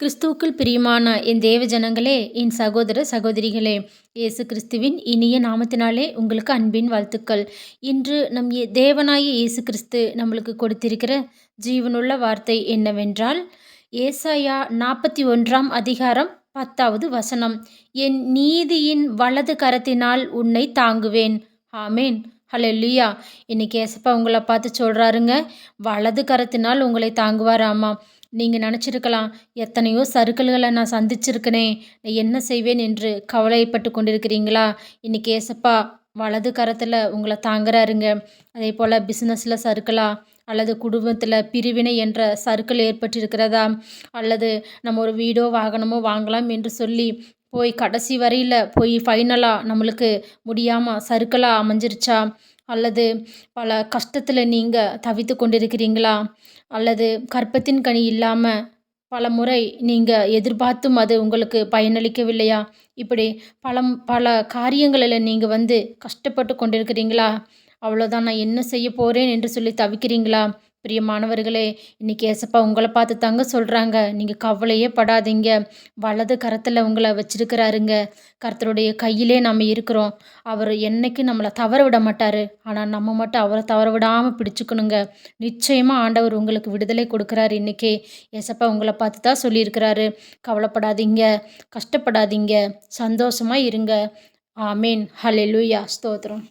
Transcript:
கிறிஸ்துவுக்குள் பிரியமான என் தேவ ஜனங்களே என் சகோதர சகோதரிகளே இயேசு கிறிஸ்துவின் இனிய நாமத்தினாலே உங்களுக்கு அன்பின் வாழ்த்துக்கள். இன்று நம் ஏ- இயேசு கிறிஸ்து நம்மளுக்கு கொடுத்திருக்கிற ஜீவனுள்ள வார்த்தை என்னவென்றால் ஏசாயா நாற்பத்தி ஒன்றாம் அதிகாரம் பத்தாவது வசனம் என் நீதியின் வலது கரத்தினால் உன்னை தாங்குவேன். ஆமேன். ஹலோ ஹalleluya. இன்னைக்கு ஏசப்பா உங்களை பார்த்து சொல்கிறாருங்க வலது கரத்தினால் உங்களை தாங்குவாராமா? நீங்கள் நினச்சிருக்கலாம் எத்தனையோ சறுக்கல்களை நான் சந்திச்சிருக்கனே நான் என்ன செய்வேன் என்று கவலைப்பட்டு கொண்டிருக்கிறீங்களா? இன்னைக்கு ஏசப்பா வலது கரத்தில் உங்களை தாங்குறாருங்க. அதே போல் பிஸ்னஸில் சறுக்கலா அல்லது குடும்பத்தில் பிரிவினை என்ற சறுக்கல் ஏற்பட்டிருக்கிறதா? அல்லது நம்ம ஒரு வீடோ வாகனமோ வாங்கலாம் என்று சொல்லி போய் கடைசி வரையில் போய் ஃபைனலாக நம்மளுக்கு முடியாமல் சறுக்கலாக அமைஞ்சிருச்சா? அல்லது பல கஷ்டத்தில் நீங்கள் தவித்து கொண்டிருக்கிறீங்களா? அல்லது கற்பத்தின் கனி இல்லாமல் பல முறை நீங்கள் எதிர்பார்த்தும் அது உங்களுக்கு பயனளிக்கவில்லையா? இப்படி பல பல காரியங்களில் நீங்கள் வந்து கஷ்டப்பட்டு கொண்டிருக்கிறீங்களா? அவ்வளோதான் நான் என்ன செய்ய போகிறேன் என்று சொல்லி தவிக்கிறீங்களா? பிரியமானவர்களே இன்னைக்கு ஏசப்பா உங்களை பார்த்து தாங்க சொல்கிறாங்க நீங்கள் கவலையே படாதீங்க. வலது கரத்தில் உங்களை வச்சிருக்கிறாருங்க. கருத்தருடைய கையிலே நம்ம இருக்கிறோம். அவர் என்னைக்கு நம்மளை தவற விட மாட்டார். ஆனால் நம்ம மட்டும் அவரை தவற விடாமல் பிடிச்சுக்கணுங்க. நிச்சயமாக ஆண்டவர் உங்களுக்கு விடுதலை கொடுக்குறாரு இன்றைக்கே ஏசப்பா உங்களை பார்த்து தான் சொல்லியிருக்கிறாரு. கவலைப்படாதீங்க. கஷ்டப்படாதீங்க. சந்தோஷமாக இருங்க. ஆமீன். ஹலெலுயா ஸ்தோத்திரம்.